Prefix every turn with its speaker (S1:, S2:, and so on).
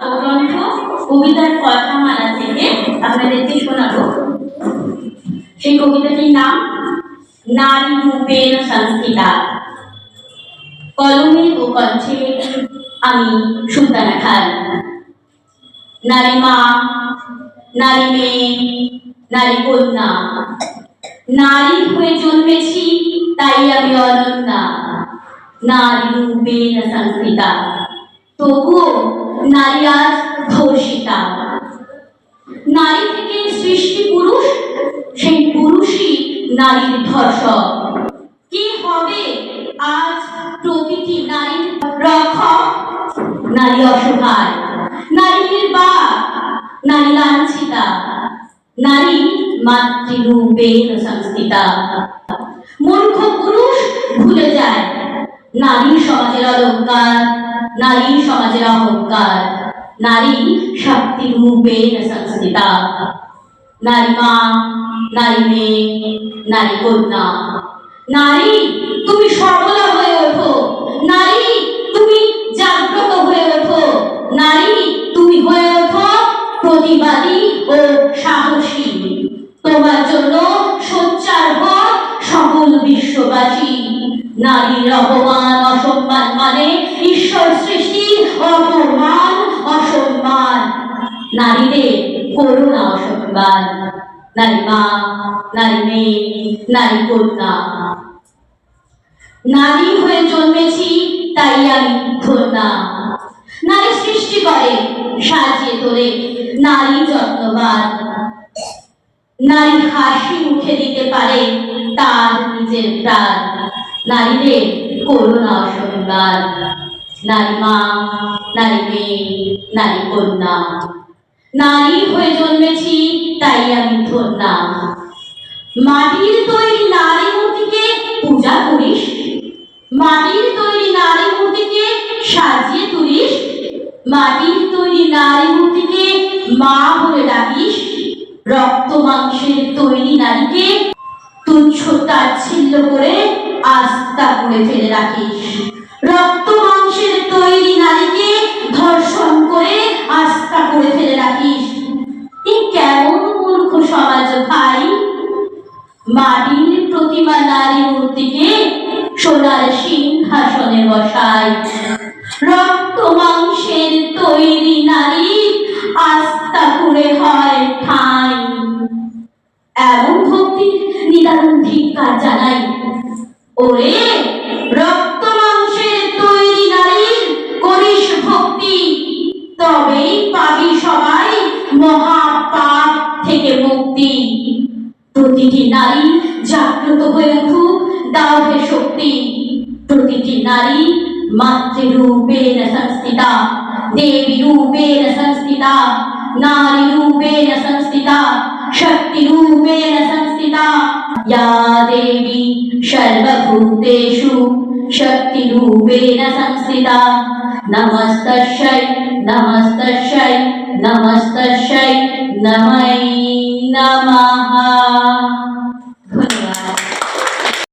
S1: গ্রন্থ কবিতার কথামালা থেকে আপনাদেরকে শোনাবো। সেই কবিতাটির নাম, নারী রূপের সংস্কৃতা কলমে ও কণ্ঠে আমি সুলতানা খান। নারী মা, নারী মেয়ে, নারী কন্যা। নারী হয়ে জন্মেছি তাই আমি অনন্যা। নারী রূপের সংস্কৃতা তবুও নারী আজ নারী থেকে সৃষ্টি পুরুষ, সেই পুরুষই নারীর ধর্ষক। কি হবে? আজ প্রতিটি নারীর রক্ষক, নারী অসহায়, নারী নির্বাক, নারী লাঞ্ছিতা, নারী মাতৃরূপের সংস্কৃতা মূর্খ পুরুষ ভুলে যায়, নারী সমাজের অলঙ্কার নারী সমাজের অহংকার, নারী শক্তি রূপের সংস্কৃতা নারী মা, নারী মেয়ে, নারী কন্যা। নারী, তুমি সবলা হয়ে ওঠো। নারী, তুমি জাগ্রত হয়ে ওঠো। নারী, তুমি হয়ে ওঠো প্রতিবাদী ও সাহসী। তোমার জন্য সোচ্চার সকল বিশ্ববাসী। নারীর অপমান অসম্মান মানে ঈশ্বর সৃষ্টি অপমান অসম্মান নারীদের করুণা অসম্মান নারী মা, নারী মেয়ে, নারী কন্যা। নারী হয়ে জন্মেছি, তাই আমি ধন্যা নারী সৃষ্টি করে, সাজিয়ে তোলে, নারী যত্নবান। নারী হাসি মুখে দিতে পারে, তার নিজের প্রাণ। নারীদের করুণা অসম্মান নারী মা, নারী মেয়ে, নারী কন্যা। নারী হয়ে জন্মেছি, তাই আমি মাটির তৈরি নারী মূর্তিকে পূজা করিস। মাটির তৈরি নারী মূর্তিকে সাজিয়ে তুলিস। মাটির তৈরি নারী মূর্তিকে মা বলে ডাকিস। রক্ত মাংসের তৈরি নারীকে তুচ্ছ তাচ্ছিল্য করে আস্থা করে ফেলে রাখিস। রক্ত মাংসের তৈরি নারীকে মাটির প্রতিমা নারী মূর্তিকে সোনার সিংহাসনে বসায়। রক্ত মাংসের তৈরি নারী আস্থা করে হয় ঠাঁই। এমন ভক্তির নিদারুণ ধিক্কার জানাই, ওরে প্রতিটি নারী জাগ্রত হয়ে উঠুক দাও হে শক্তি প্রতিটি নারী মাতৃরূপেণ সংস্থিতা দেবী রূপেণ সংস্থিতা নারী রূপেণ সংস্থিতা শক্তি রূপেণ সংস্থিতা या देवी सर्वभूतेषु शक्तिरूपेण संस्थिता नमस्तस्यै नमस्तस्यै नमस्तस्यै नमै नमः